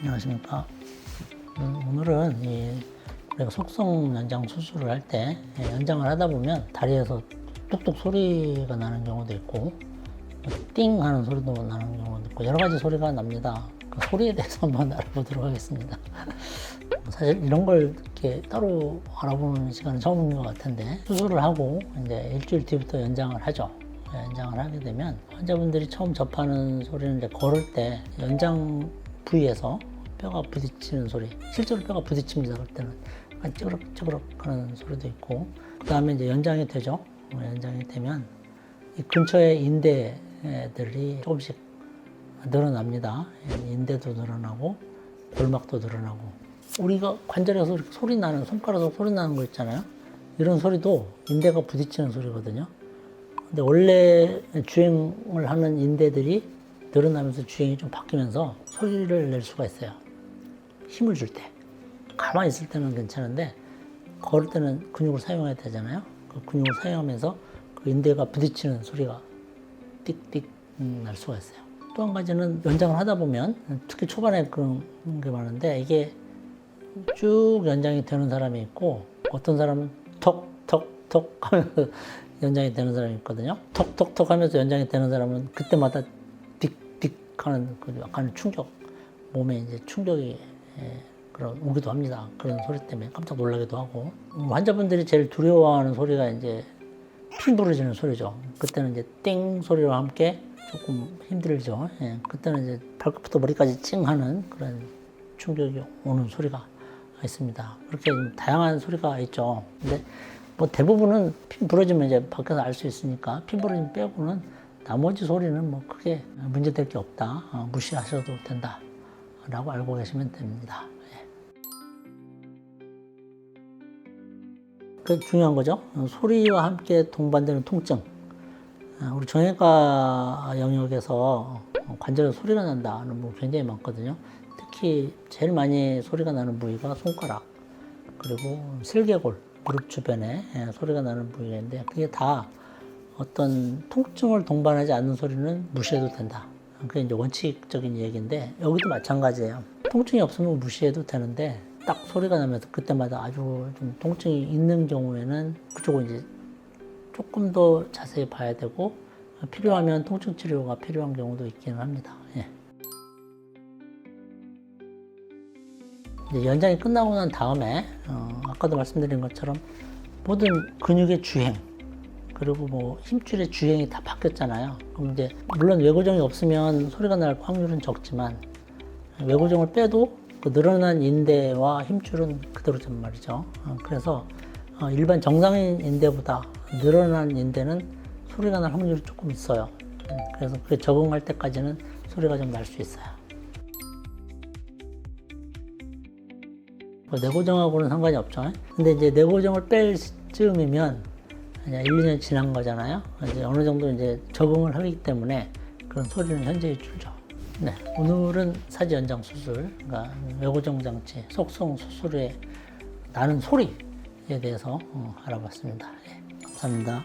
안녕하십니까. 음, 오늘은 이 우리가 속성 연장 수술을 할 때 연장을 하다 보면 다리에서 뚝뚝 소리가 나는 경우도 있고 띵 하는 소리도 나는 경우도 있고 여러 가지 소리가 납니다. 그 소리에 대해서 한번 알아보도록 하겠습니다. 사실 이런 걸 이렇게 따로 알아보는 시간은 처음인 것 같은데 수술을 하고 이제 일주일 뒤부터 연장을 하죠. 연장을 하게 되면 환자분들이 처음 접하는 소리는 이제 걸을 때 연장 부위에서 뼈가 부딪히는 소리 실제로 뼈가 부딪힙니다 그럴 때는. 약간 찌그럭찌그럭 하는 소리도 있고. 그 다음에 이제 연장이 되죠. 어, 연장이 되면 이 근처에 인대들이 조금씩 늘어납니다. 인대도 늘어나고 골막도 늘어나고. 우리가 관절에서 소리 나는 손가락으로 소리 나는 거 있잖아요. 이런 소리도 인대가 부딪히는 소리거든요. 근데 원래 주행을 하는 인대들이 늘어나면서 주행이 좀 바뀌면서 소리를 낼 수가 있어요. 힘을 줄 때. 가만히 있을 때는 괜찮은데 걸을 때는 근육을 사용해야 되잖아요. 그 근육을 사용하면서 그 인대가 부딪히는 소리가 띡띡 음, 날 수가 있어요. 또 한 가지는 연장을 하다 보면 특히 초반에 그런 게 많은데 이게 쭉 연장이 되는 사람이 있고 어떤 사람은 톡톡톡 하면서 연장이 되는 사람이 있거든요. 톡톡톡 하면서 연장이 되는 사람은 그때마다 그 약간 충격, 몸에 이제 충격이 예, 그런 오기도 합니다. 그런 소리 때문에 깜짝 놀라기도 하고 음, 환자분들이 제일 두려워하는 소리가 이제 피 부러지는 소리죠. 그때는 이제 띵 소리와 함께 조금 힘들죠. 예, 그때는 이제 발끝부터 머리까지 찡하는 그런 충격이 오는 소리가 있습니다. 그렇게 좀 다양한 소리가 있죠. 근데 뭐 대부분은 피 부러지면 이제 밖에서 알 수 있으니까 피 부러짐 빼고는 나머지 소리는 뭐 크게 문제될 게 없다. 어, 무시하셔도 된다. 라고 알고 계시면 됩니다. 예. 그 중요한 거죠. 어, 소리와 함께 동반되는 통증. 아, 우리 정형외과 영역에서 관절에 소리가 난다는 부분 굉장히 많거든요. 특히 제일 많이 소리가 나는 부위가 손가락, 그리고 슬개골, 무릎 주변에 예, 소리가 나는 부위인데 그게 다 어떤 통증을 동반하지 않는 소리는 무시해도 된다. 그게 이제 원칙적인 얘기인데 여기도 마찬가지예요. 통증이 없으면 무시해도 되는데 딱 소리가 나면서 그때마다 아주 좀 통증이 있는 경우에는 그쪽은 이제 조금 더 자세히 봐야 되고 필요하면 통증 치료가 필요한 경우도 있기는 합니다. 예. 이제 연장이 끝나고 난 다음에 어, 아까도 말씀드린 것처럼 모든 근육의 주행 그리고 뭐 힘줄의 주행이 다 바뀌었잖아요. 그럼 이제 물론 외고정이 없으면 소리가 날 확률은 적지만 외고정을 빼도 그 늘어난 인대와 힘줄은 그대로란 말이죠. 어, 그래서 어, 일반 정상인 인대보다 늘어난 인대는 소리가 날 확률이 조금 있어요. 음, 그래서 그게 적응할 때까지는 소리가 좀 날 수 있어요. 뭐 내고정하고는 상관이 없죠. 근데 이제 내고정을 뺄 즈음이면 이제 1, 2년 지난 거잖아요. 이제 어느 정도 이제 적응을 하기 때문에 그런 소리는 현저히 줄죠. 네, 오늘은 사지 연장 수술, 그러니까 외고정 장치, 속성 수술에 나는 소리에 대해서 어, 알아봤습니다. 예, 감사합니다.